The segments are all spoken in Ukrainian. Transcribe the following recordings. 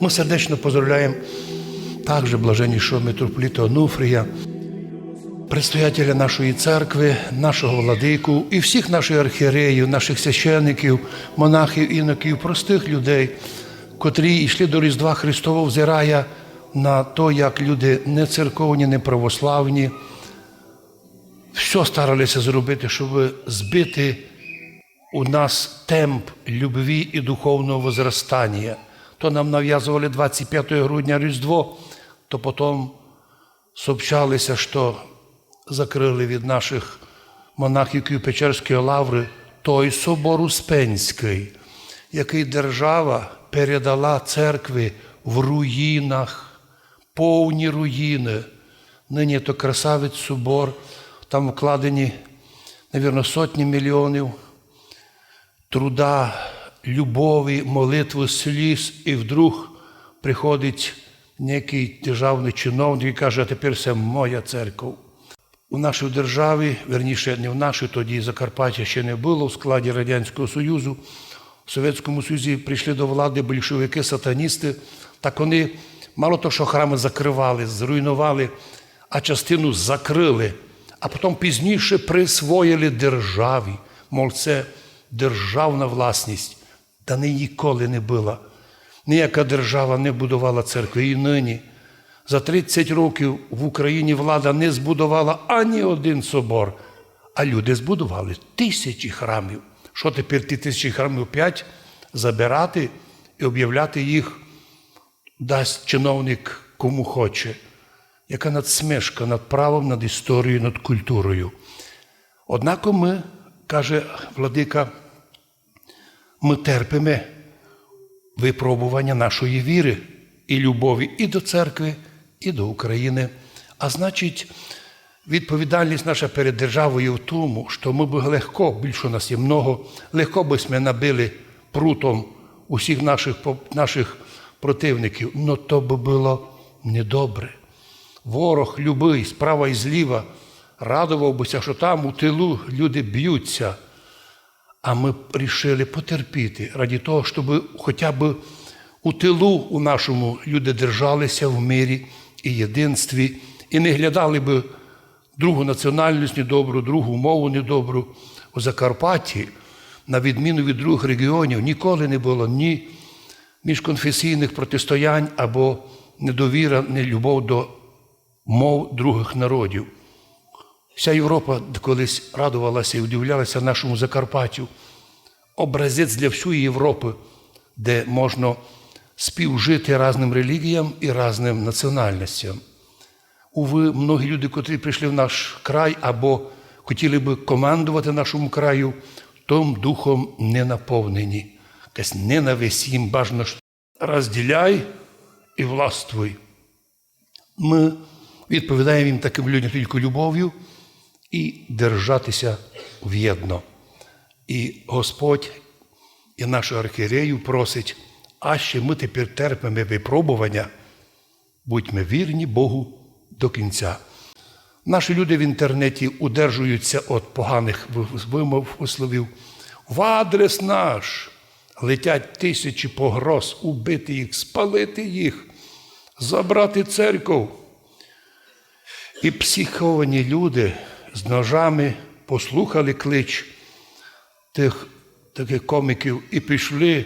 Ми сердечно поздравляємо також блаженнішого митрополіта Онуфрія, предстоятеля нашої церкви, нашого владику і всіх наших архієреїв, наших священиків, монахів, іноків, простих людей, котрі йшли до Різдва Христового, взирая на те, як люди не церковні, не православні, все старалися зробити, щоб збити у нас темп любві і духовного возрастання. То нам нав'язували 25 грудня Різдво, то потім сообщалися, що закрили від наших монахів Києво-Печерської лаври той собор Успенський, який держава передала церкві в руїнах, повні руїни. Нині то красавець собор, там вкладені, мабуть, сотні мільйонів труда, любові, молитви, сліз, і вдруг приходить некий державний чиновник і каже, а тепер це моя церква. У нашій державі, верніше, не в нашій, тоді Закарпаття ще не було в складі Радянського Союзу. В Совєтському Союзі прийшли до влади большевики, сатаністи. Так вони мало того, що храми закривали, зруйнували, а частину закрили, а потім пізніше присвоїли державі. Мов, це державна власність. Та не ніколи не була. Ніяка держава не будувала церкви і нині. За 30 років в Україні влада не збудувала ані один собор, а люди збудували тисячі храмів. Що тепер ті тисячі храмів п'ять забирати і об'являти їх дасть чиновник кому хоче. Яка надсмешка над правом, над історією, над культурою. Однако ми, каже владика, ми терпимо випробування нашої віри і любові і до церкви, і до України. А значить, відповідальність наша перед державою в тому, що ми б легко, більше нас є много, легко би ми набили прутом усіх наших, наших противників, але то би було недобре. Ворог любий, справа і зліва, радував бися, що там у тилу люди б'ються. А ми вирішили потерпіти раді того, щоб хоча б у тилу у нашому люди держалися в мирі і єдинстві, і не глядали би другу національність недобру, другу мову недобру. У Закарпатті, на відміну від других регіонів, ніколи не було ні міжконфесійних протистоянь або недовіра, ні любов до мов других народів. Вся Європа колись радувалася і удивлялася нашому Закарпаттю. Образець для всієї Європи, де можна співжити різним релігіям і різним національностям. Уви, многі люди, котрі прийшли в наш край або хотіли би командувати нашому краю, том духом не наповнені. Якась ненависть їм бажано розділяй і властвуй. Ми відповідаємо їм таким людям тільки любов'ю і держатися в'єдно. І Господь і нашу архієрею просить, а ще ми тепер терпимо випробування, будьмо вірні Богу до кінця. Наші люди в інтернеті удержуються від поганих вимов висловів. В адрес наш летять тисячі погроз, убити їх, спалити їх, забрати церкву. І психовані люди з ножами послухали клич тих таких коміків і пішли,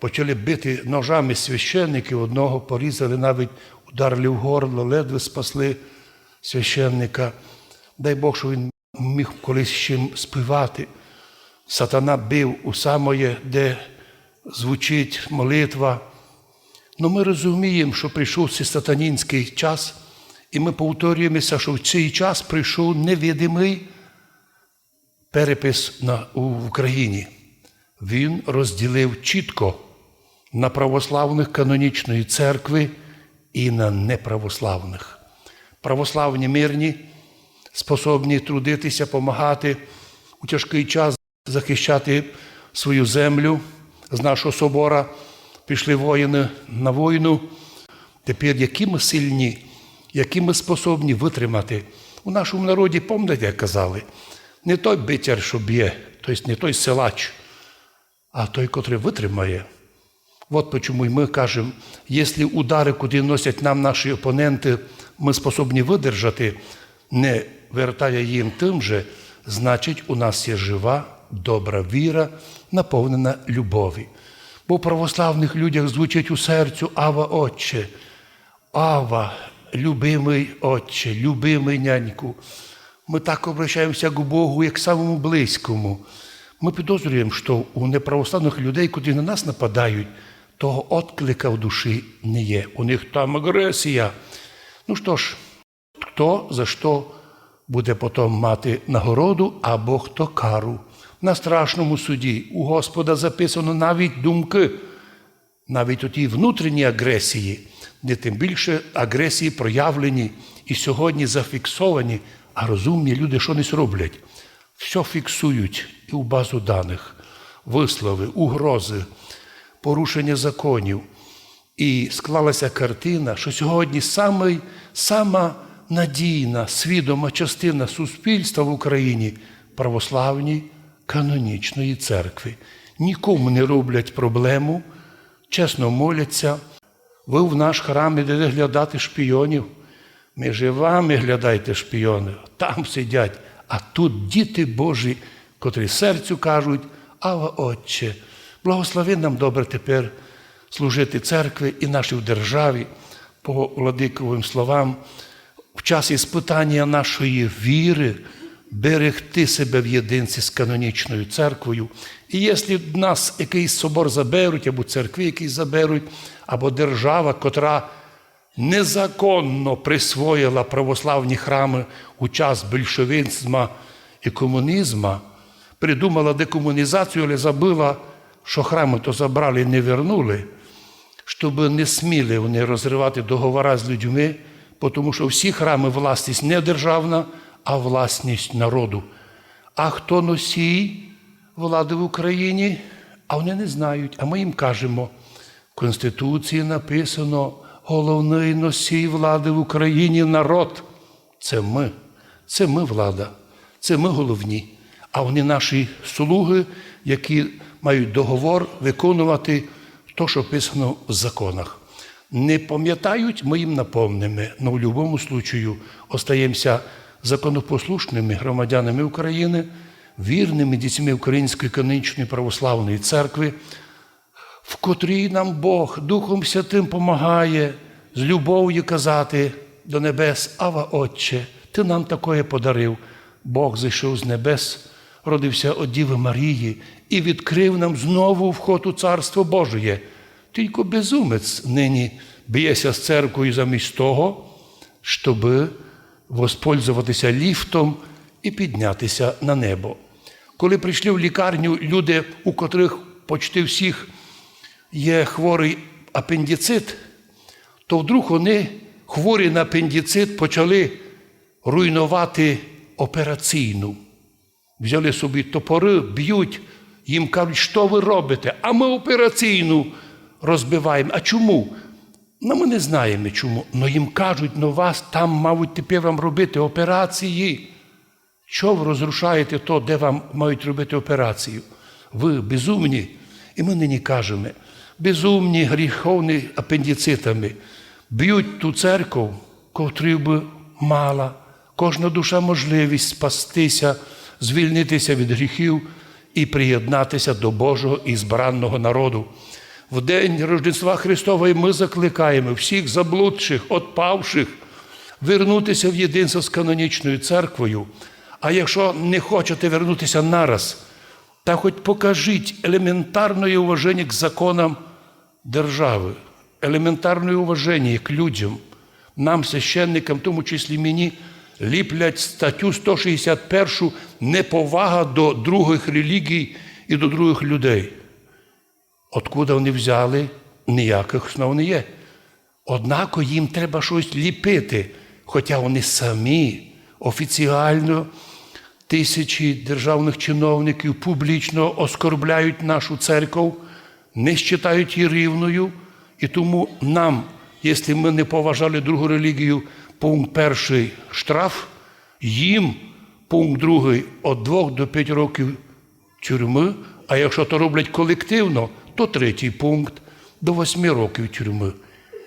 почали бити ножами священників, одного порізали, навіть ударили в горло, ледве спасли священника. Дай Бог, що він міг колись чим співати. Сатана бив у самоє, де звучить молитва. Ну ми розуміємо, що прийшов цей сатанінський час. І ми повторюємося, що в цей час прийшов невидимий перепис на, у Україні. Він розділив чітко на православних канонічної церкви і на неправославних. Православні мирні, способні трудитися, допомагати у тяжкий час захищати свою землю з нашого собора. Пішли воїни на війну. Тепер які ми сильні які ми способні витримати. У нашому народі, пам'ятаєте, як казали, не той битяр, що б'є, тобто не той силач, а той, котрий витримає. От почему і ми кажемо, якщо удари, куди носять нам наші опоненти, ми способні видержати, не вертає їм тим же, значить, у нас є жива, добра віра, наповнена любові. Бо в православних людях звучить у серцю Ава Отче, Ава, любимий Отче, любимий няньку. Ми так обращаємося к Богу, як самому близькому. Ми підозрюємо, що у неправославних людей, куди на нас нападають, того отклика в душі не є. У них там агресія. Ну що ж, хто за що буде потім мати нагороду або хто кару. На страшному суді у Господа записано навіть думки, навіть у тій внутрішній агресії, де тим більше агресії проявлені і сьогодні зафіксовані, а розумні люди що не роблять. Все фіксують і в базу даних, вислови, угрози, порушення законів. І склалася картина, що сьогодні самий, сама надійна, свідома частина суспільства в Україні православні канонічної церкви. Нікому не роблять проблему, чесно моляться. Ви в наш храм ідете глядати шпіонів. Ми же вами глядайте шпіони, там сидять. А тут діти Божі, котрі серцю кажуть, Ава Отче, благослови нам добре тепер служити церкві і нашій державі по владиковим словам, в час іспитання нашої віри, берегти себе в єдинці з канонічною церквою. І якщо нас якийсь собор заберуть, або церкви якісь заберуть, або держава, котра незаконно присвоїла православні храми у час більшовицтва і комунізму, придумала декомунізацію, але забила, що храми то забрали і не вернули, щоб не сміли вони розривати договори з людьми, тому що всі храми власність не державна, а власність народу. А хто носій влади в Україні? А вони не знають. А ми їм кажемо, в Конституції написано, головний носій влади в Україні народ. Це ми. Це ми влада. Це ми головні. А вони наші слуги, які мають договор виконувати те, що писано в законах. Не пам'ятають, ми їм напомнимо, але в будь-якому випадку остаємося законопослушними громадянами України, вірними дітьми Української канонічної православної церкви, в котрій нам Бог Духом Святим помагає з любов'ю казати до небес, Ава Отче, Ти нам такое подарив. Бог зайшов з небес, родився від Діви Марії і відкрив нам знову вход у Царство Божеє. Тільки безумець нині б'ється з церквою замість того, щоб воспользуватися ліфтом і піднятися на небо. Коли прийшли в лікарню люди, у котрих почти всіх є хворий апендицит, то вдруг вони, хворі на апендицит, почали руйнувати операційну. Взяли собі топори, б'ють, їм кажуть, що ви робите? А ми операційну розбиваємо. А чому? Ну, ми не знаємо чому. Но їм кажуть, ну вас там, мабуть, тепер вам робити операції. Що ви розрушаєте то, де вам мають робити операцію? Ви безумні. І ми нині кажемо, безумні, гріховні апендицитами б'ють ту церкву, котрі би мала. Кожна душа можливість спастися, звільнитися від гріхів і приєднатися до Божого і збранного народу. В день Рождества Христової ми закликаємо всіх заблудших, отпавших вернутися в єдинство з канонічною церквою. А якщо не хочете вернутися нараз, та хоч покажіть елементарне уваження к законам держави, елементарне уваження к людям, нам, священникам, в тому числі мені, ліплять статтю 161 неповага до других релігій і до других людей. Откуда вони взяли, ніяких основ не є. Однако їм треба щось ліпити, хоча вони самі офіціально тисячі державних чиновників публічно оскорбляють нашу церкву, не вважають її рівною. І тому нам, якщо ми не поважали другу релігію, пункт перший штраф, їм пункт другий від 2 до 5 років тюрми, а якщо то роблять колективно, то третій пункт до восьми років тюрми.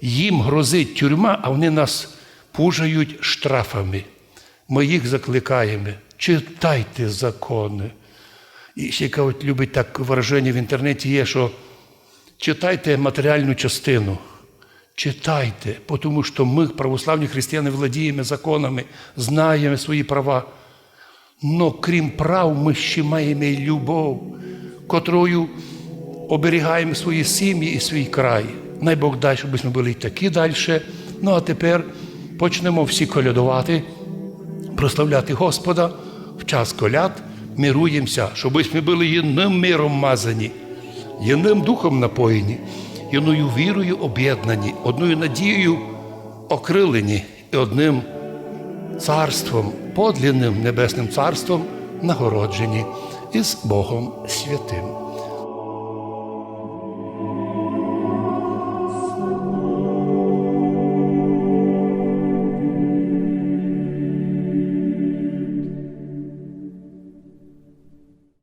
Їм грозить тюрма, а вони нас пужають штрафами. Ми їх закликаємо. Читайте закони. І ще от любить так вираження в інтернеті є, що читайте матеріальну частину. Читайте, тому що ми, православні християни, владіємо законами, знаємо свої права. Но крім прав, ми ще маємо і любов, котрою оберігаємо свої сім'ї і свій край. Най Бог дай, щоб ми були такі далі. Ну а тепер почнемо всі колядувати, прославляти Господа в час коляд, мируємося, щоб ми були єдним миром мазані, єдним духом напоєні, єдною вірою об'єднані, одною надією окрилені і одним царством, подлинним небесним царством нагороджені із Богом святим.